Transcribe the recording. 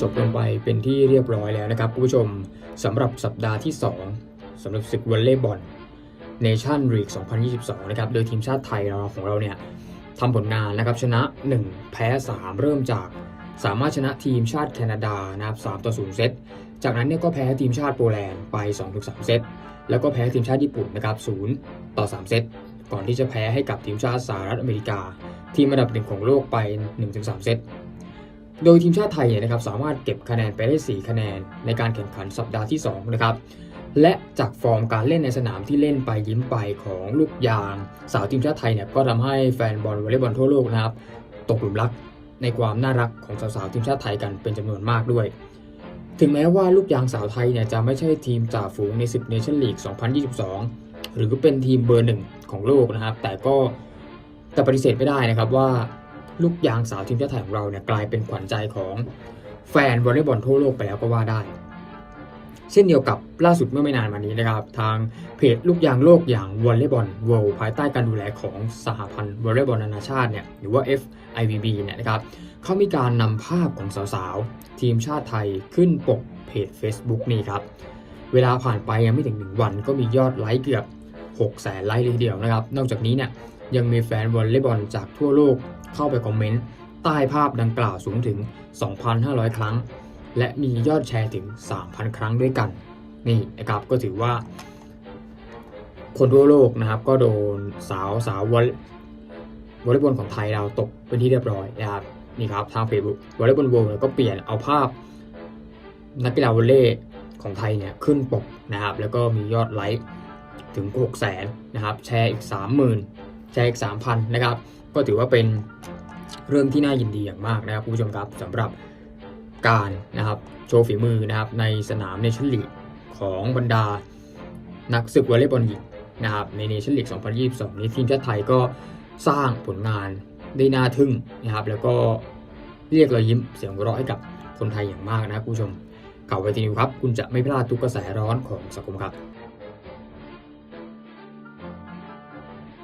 จบลงไปเป็นที่เรียบร้อยแล้วนะครับคุณผู้ชมสำหรับสัปดาห์ที่ 2สำหรับศึกวอลเลย์บอลเนชั่นลีก 2022 นะครับ โดยทีมชาติไทยเราของเราเนี่ยทำผลงานนะครับชนะ 1 แพ้ 3 เริ่มจากสามารถชนะทีมชาติแคนาดานะครับ3ต่อ0เซต จากนั้นเนี่ยก็แพ้ทีมชาติโปแลนด์ไป2-3เซต แล้วก็แพ้ทีมชาติญี่ปุ่นนะครับ0ต่อ3เซต ก่อนที่จะแพ้ให้กับทีมชาติสหรัฐอเมริกา ทีมอันดับหนึ่งของโลกไป 1-3 เซต โดยทีมชาติไทยเนี่ยนะครับสามารถเก็บคะแนนไปได้ 4 คะแนนในการแข่งขันสัปดาห์ที่2นะครับและจากฟอร์มการเล่นในสนามที่เล่นไปยิ้มไปของลูกยาง สาวทีมชาติไทยเนี่ยก็ทำให้แฟนบอลวอลเลย์บอลทั่วโลกนะครับตกหลุมรักในความน่ารักของสาวๆทีมชาติไทยกันเป็นจำนวนมากด้วย ถึงแม้ว่าลูกยางสาวไทยเนี่ยจะไม่ใช่ทีมจ่าฝูงในศึกเนชั่นลีก 2022 หรือเป็นทีมเบอร์หนึ่งของโลกนะครับ แต่ก็แต่ปฏิเสธไม่ได้นะครับว่า ลูกยางสาวทีมชาติไทยของเราเนี่ยกลายเป็นขวัญใจของแฟนวอลเลย์บอลทั่วโลกไปแล้วก็ว่าได้ เช่นเดียวกับล่าสุดเมื่อไม่นานมานี้นะครับ ทางเพจลูกยางโลกอย่างวอลเลย์บอลเวิลด์ภายใต้การดูแลของสหพันธ์วอลเลย์บอลนานาชาติเนี่ยหรือว่า FIVB เนี่ยนะครับเขามีการนำภาพของสาวๆ ทีมชาติไทยขึ้นปกเพจ Facebook นี่ครับ เวลาผ่านไปยังไม่ถึง 1 วันก็มียอดไลค์เกือบ 6 แสนไลค์เลยทีเดียวนะครับ นอกจากนี้เนี่ย ยังมีแฟนวอลเลย์บอลจากทั่วโลกเข้าไปคอมเมนต์ใต้ภาพดังกล่าวสูงถึง 2,500 ครั้ง และมียอดแชร์ถึง 3,000 ครั้งด้วยกัน นี่นะครับก็ถือว่า คนทั่วโลกนะครับ ก็โดนสาวสาววอลวอลเลย์บอลของไทยเราตกเป็นที่เรียบร้อยนะครับนี่ครับทางเพจวอลเลย์บอลวลก็เปลี่ยนเอาภาพ นักกีฬาวอลเลย์ของไทยเนี่ยขึ้นปกนะครับ แล้วก็มียอดไลค์ถึง6 0แสนนะครับ แชร์อีก 30,000 แชร์อีก 3,000 นะครับ ก็ถือว่าเป็นเรื่องที่น่ายินดีอย่างมากนะครับผู้ชมครับสำหรับการนะครับโชว์ฝีมือนะครับในสนามเนชั่นลีกของบรรดานักศึกวอลเลย์บอลหญิงนะครับในเนชั่นลีก 2022 นี้ทีมชาติไทยก็สร้างผลงานได้น่าทึ่งนะครับ แล้วก็เรียกรอยยิ้มเสียงหัวเราะให้กับคนไทยอย่างมากนะครับคุณผู้ชมข่าวไวทีนิวครับ คุณจะไม่พลาดทุกกระแสร้อนของสังคมครับ